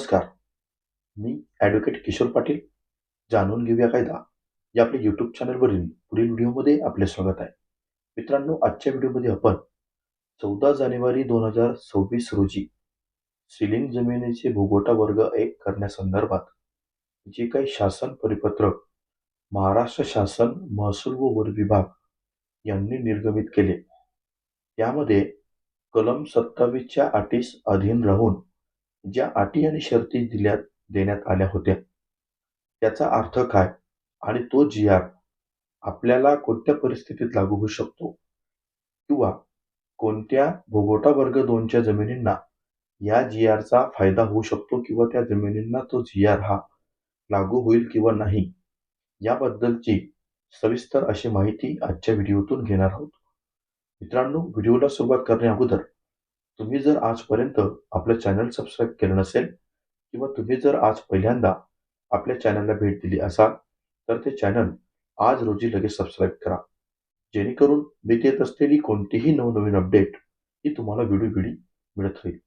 नमस्कार. मी ॲडव्होकेट किशोर पाटील. जाणून घेऊया कायदा. या आपल्या यूट्यूब चॅनलवरील पुढील व्हिडिओमध्ये आपले स्वागत आहे. मित्रांनो आजच्या व्हिडिओमध्ये आपण चौदा जानेवारी दोन हजार सव्वीस रोजी सिलिंग जमिनीचे भूगोटा वर्ग एक करण्यासंदर्भात जे काही शासन परिपत्रक महाराष्ट्र शासन महसूल व वन विभाग यांनी निर्गमित केले. त्यामध्ये कलम सत्तावीसच्या अटीस अधीन राहून ज्या अटी आणि शर्ती दिल्या देण्यात आल्या होत्या. त्याचा अर्थ काय? आणि तो जी आर आपल्याला कोणत्या परिस्थितीत लागू होऊ शकतो? किंवा कोणत्या भोगोटा वर्ग दोनच्या जमिनींना या जी आरचा फायदा होऊ शकतो किंवा त्या जमिनींना तो जी आर हा लागू होईल किंवा नाही? याबद्दलची सविस्तर अशी माहिती आजच्या व्हिडिओतून घेणार आहोत. मित्रांनो व्हिडिओला सुरुवात करण्या अगोदर तुम्ही जर आजपर्यंत आपलं चॅनल सबस्क्राईब केलं नसेल किंवा तुम्ही जर आज पहिल्यांदा आपल्या चॅनलला भेट दिली असाल तर ते चॅनल आज रोजी लगेच सबस्क्राईब करा. जेणेकरून मी देत असलेली कोणतीही नवनवीन अपडेट ही तुम्हाला वेळोवेळी मिळत राहील.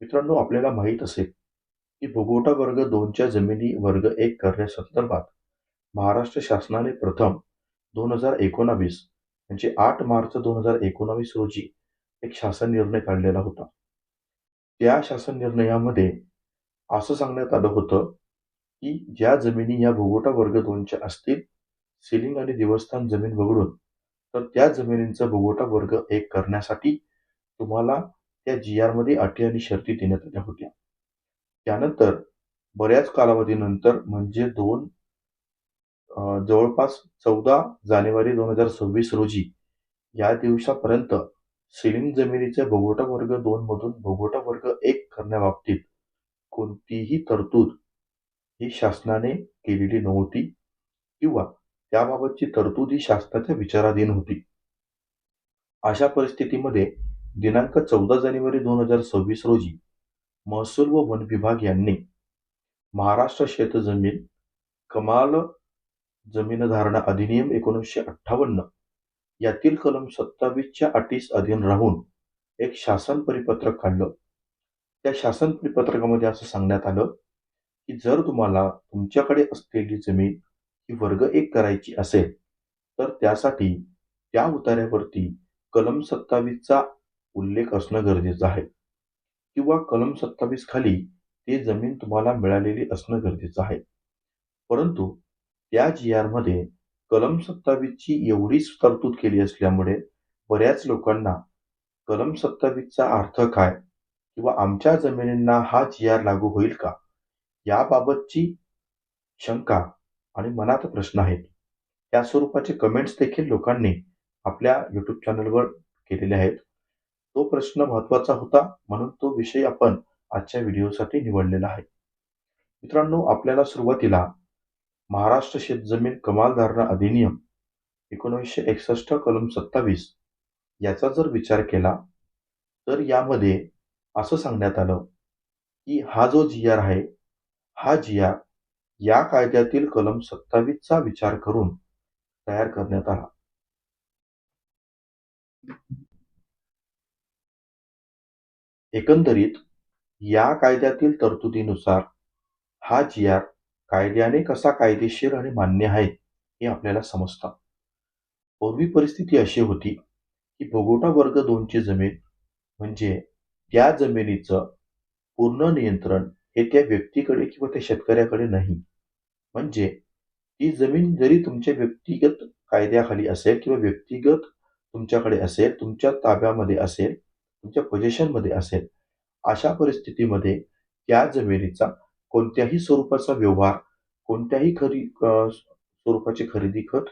मित्रांनो आपल्याला माहीत असेल की भोगोटा वर्ग दोनच्या जमिनी वर्ग एक करण्यासंदर्भात महाराष्ट्र शासनाने प्रथम दोन हजार एकोणावीस म्हणजे आठ मार्च दोन हजार एकोणावीस रोजी एक शासन निर्णय काढलेला होता. त्या शासन निर्णयामध्ये असं सांगण्यात आलं होतं की ज्या जमिनी या भोगोटा वर्ग दोनच्या असतील सिलिंग आणि देवस्थान जमीन वगळून तर त्या जमिनींचा भोगोटा वर्ग एक करण्यासाठी तुम्हाला त्या जी आरमध्ये अटी आणि शर्ती देण्यात आल्या होत्या. त्यानंतर बऱ्याच कालावधीनंतर म्हणजे दोन जवळपास चौदा जानेवारी दोन हजार सव्वीस रोजी या दिवसापर्यंत सिलिंग जमिनीच्या भोगोटा वर्ग दोन मधून भोगोटा वर्ग एक करण्याबाबतीत कोणतीही तरतूद ही शासनाने केलेली नव्हती किंवा त्याबाबतची तरतूद ही शासनाच्या विचाराधीन होती. अशा परिस्थितीमध्ये दिनांक चौदा जानेवारी दोन हजार सव्वीस रोजी महसूल व वन विभाग यांनी महाराष्ट्र शेतजमीन कमाल जमीन धारणा अधिनियम एकोणीसशे अठ्ठावन्न यातील कलम सत्तावीसच्या अटीस अधीन राहून एक शासन परिपत्रक काढलं. त्या शासन परिपत्रकामध्ये असं सांगण्यात आलं की जर तुम्हाला तुमच्याकडे असलेली जमीन ही वर्ग एक करायची असेल तर त्यासाठी त्या उतार्यावरती कलम सत्तावीसचा उल्लेख असणं गरजेचं आहे. किंवा कलम सत्तावीस खाली ते जमीन तुम्हाला मिळालेली असणं गरजेचं आहे. परंतु त्या जी आरमध्ये कलम सत्तावीसची एवढीच तरतूद केली असल्यामुळे बऱ्याच लोकांना कलम सत्तावीसचा अर्थ काय किंवा आमच्या जमिनींना हा जी आर लागू होईल का? याबाबतची शंका आणि मनात प्रश्न आहेत. या स्वरूपाचे कमेंट्स देखील लोकांनी आपल्या यूट्यूब चॅनलवर केलेले आहेत. तो प्रश्न महत्त्वाचा होता म्हणून तो विषय आपण आजच्या व्हिडिओसाठी निवडलेला आहे. मित्रांनो आपल्याला सुरुवातीला महाराष्ट्र शेतजमीन कमाल धारणा अधिनियम एकोणीसशे एकसष्ट कलम सत्तावीस याचा जर विचार केला तर यामध्ये असं सांगण्यात आलं की हा जो जी आर आहे हा जी आर या कायद्यातील कलम सत्तावीसचा विचार करून तयार करण्यात आला. एकंदरीत या कायद्यातील तरतुदीनुसार हा जी आर कायद्याने कसा कायदेशीर आणि मान्य आहे हे आपल्याला समजतं. पूर्वी परिस्थिती अशी होती की भोगोटा वर्ग दोनची जमीन म्हणजे त्या जमिनीचं पूर्ण नियंत्रण हे त्या व्यक्तीकडे किंवा त्या शेतकऱ्याकडे नाही. म्हणजे ती जमीन जरी तुमच्या व्यक्तिगत कायद्याखाली असेल किंवा व्यक्तिगत तुमच्याकडे असेल तुमच्या ताब्यामध्ये असेल तुमच्या पोझिशनमध्ये असेल अशा परिस्थितीमध्ये त्या जमिनीचा कोणत्याही स्वरूपाचा व्यवहार कोणत्याही खरी स्वरूपाची खरेदी खत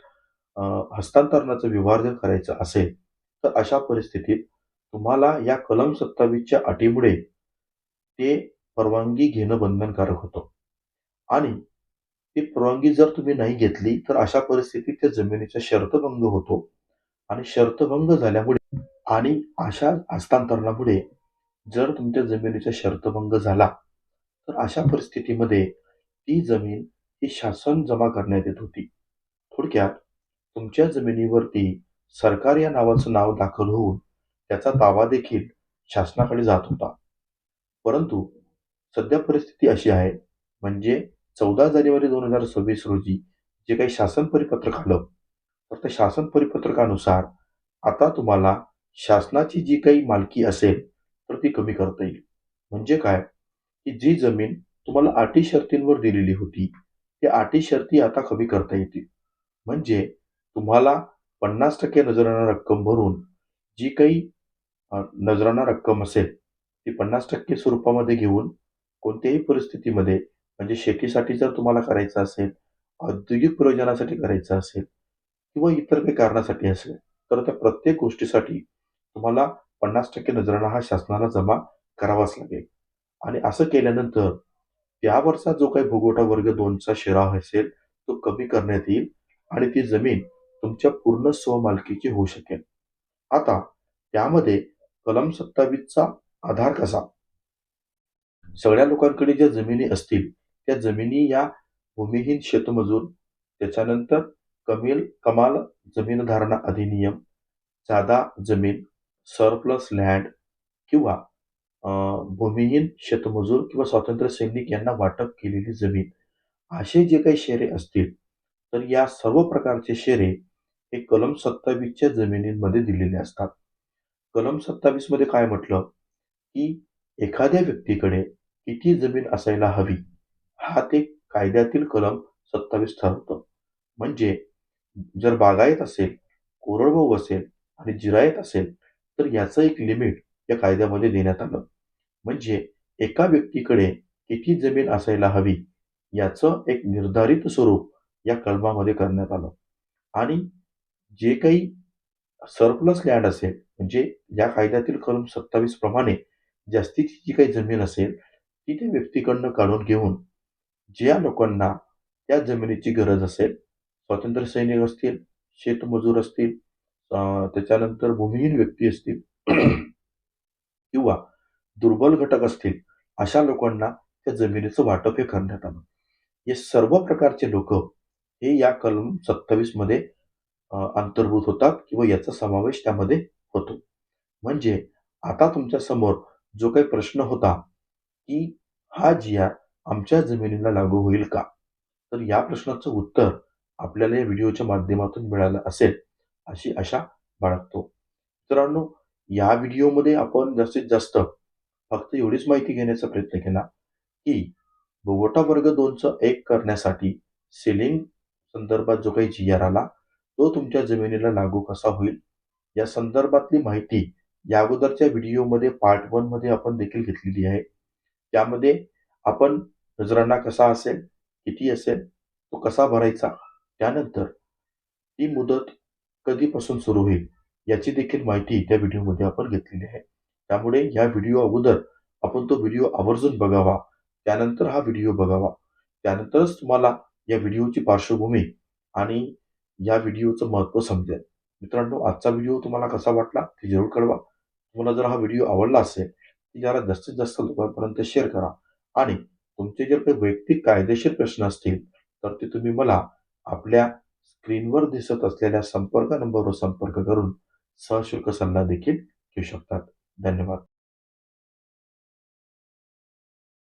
हस्तांतरणाचा व्यवहार जर करायचा असेल तर अशा परिस्थितीत तुम्हाला या कलम सत्तावीसच्या अटीमुळे ते परवानगी घेणं बंधनकारक होतं. आणि ती परवानगी जर तुम्ही नाही घेतली तर अशा परिस्थितीत त्या जमिनीचा शर्तभंग होतो. आणि शर्तभंग झाल्यामुळे आणि अशा हस्तांतरणामुळे जर तुमच्या जमिनीचा शर्तभंग झाला तर अशा परिस्थितीमध्ये ती जमीन ही शासन जमा करण्यात येत होती. थोडक्यात तुमच्या जमिनीवरती सरकार या नावाचं नाव दाखल होऊन त्याचा दावा देखील शासनाकडे जात होता. परंतु सध्या परिस्थिती अशी आहे म्हणजे चौदा जानेवारी दोन हजार सव्वीस रोजी जे काही शासन परिपत्रक आलं तर त्या शासन परिपत्रकानुसार आता तुम्हाला शासनाची जी काही मालकी असेल तर ती कमी करता येईल. म्हणजे काय? की जी जमीन तुम्हाला अटी शर्तींवर दिलेली होती ते अटी शर्ती आता कमी करता येतील. म्हणजे तुम्हाला पन्नास टक्के नजराना रक्कम भरून जी काही नजराना रक्कम असेल ती पन्नास टक्के स्वरूपामध्ये घेऊन कोणत्याही परिस्थितीमध्ये म्हणजे शेतीसाठी जर तुम्हाला करायचं असेल औद्योगिक प्रयोजनासाठी करायचं असेल किंवा इतर काही कारणासाठी असेल तर त्या प्रत्येक गोष्टीसाठी तुम्हाला पन्नास टक्के नजराना हा शासनाला जमा करावाच लागेल. आणि असं केल्यानंतर त्यावरचा जो काही भोगवटा वर्ग दोनचा शिराव असेल तो कमी करण्यात येईल आणि ती जमीन तुमच्या पूर्ण स्वमालकीची होऊ शकेल. आता त्यामध्ये कलम सत्तावीसचा आधार कसा? सगळ्या लोकांकडे ज्या जमिनी असतील त्या जमिनी या भूमिहीन शेतमजूर त्याच्यानंतर कमील कमाल जमीन धारणा अधिनियम जादा जमीन सरप्लस लँड किंवा भूमिहीन शेतमजूर किंवा स्वातंत्र्य सैनिक यांना वाटप केलेली जमीन. असे जे काही शेरे असतील तर या सर्व प्रकारचे शेरे हे कलम सत्तावीसच्या जमिनींमध्ये दिलेले असतात. कलम सत्तावीसमध्ये काय म्हटलं? की एखाद्या व्यक्तीकडे किती जमीन असायला हवी हा ते कायद्यातील कलम सत्तावीस ठरवतं. म्हणजे जर बागायत असेल कोरडवाहू असेल आणि जिरायत असेल तर याचं एक लिमिट या कायद्यामध्ये देण्यात आलं. म्हणजे एका व्यक्तीकडे किती जमीन असायला हवी याचं एक निर्धारित स्वरूप या कलमामध्ये करण्यात आलं. आणि जे काही सरप्लस लँड असेल म्हणजे या कायद्यातील कलम सत्तावीस प्रमाणे जास्तीची जी काही जमीन असेल ती त्या व्यक्तीकडनं काढून घेऊन ज्या लोकांना त्या जमिनीची गरज असेल स्वातंत्र्य सैनिक असतील शेतमजूर असतील त्याच्यानंतर भूमिहीन व्यक्ती असतील किंवा दुर्बल घटक असतील अशा लोकांना त्या जमिनीचं वाटप हे करण्यात आलं. हे सर्व प्रकारचे लोक हे या कलम सत्तावीसमध्ये अंतर्भूत होतात किंवा याचा समावेश त्यामध्ये होतो. म्हणजे आता तुमच्यासमोर जो काही प्रश्न होता की हा जिया आमच्या जमिनीला लागू होईल का? तर या प्रश्नाचं उत्तर आपल्याला या व्हिडिओच्या माध्यमातून मिळालं असेल अशी आशा बाळगतो. मित्रांनो या व्हिडिओमध्ये आपण जास्तीत जास्त फक्त एवढीच माहिती घेण्याचा प्रयत्न केला की बोगोटा वर्ग दोनचं एक करण्यासाठी सिलिंग संदर्भात जो काही जी आर आला तो तुमच्या जमिनीला लागू कसा होईल? या संदर्भातली माहिती या अगोदरच्या व्हिडिओमध्ये पार्ट वनमध्ये आपण देखील घेतलेली आहे. त्यामध्ये आपण नजरांना कसा असेल किती असेल तो कसा भरायचा त्यानंतर ती मुदत कधीपासून सुरू होईल याची देखील माहिती त्या व्हिडिओमध्ये आपण घेतलेली आहे. त्यामुळे ह्या व्हिडिओ अगोदर आपण तो व्हिडिओ आवर्जून बघावा. त्यानंतर हा व्हिडिओ बघावा. त्यानंतरच तुम्हाला या व्हिडिओची पार्श्वभूमी आणि या व्हिडिओचं महत्त्व समजेल. मित्रांनो आजचा व्हिडिओ तुम्हाला कसा वाटला ते जरूर कळवा. तुम्हाला जर हा व्हिडिओ आवडला असेल तर जरा जास्तीत जास्त लोकांपर्यंत शेअर करा. आणि तुमचे जर काही वैयक्तिक कायदेशीर प्रश्न असतील तर ते तुम्ही मला आपल्या स्क्रीनवर दिसत असलेल्या संपर्क नंबरवर संपर्क करून सहशुल्क सल्ला देखील घेऊ शकतात. धन्यवाद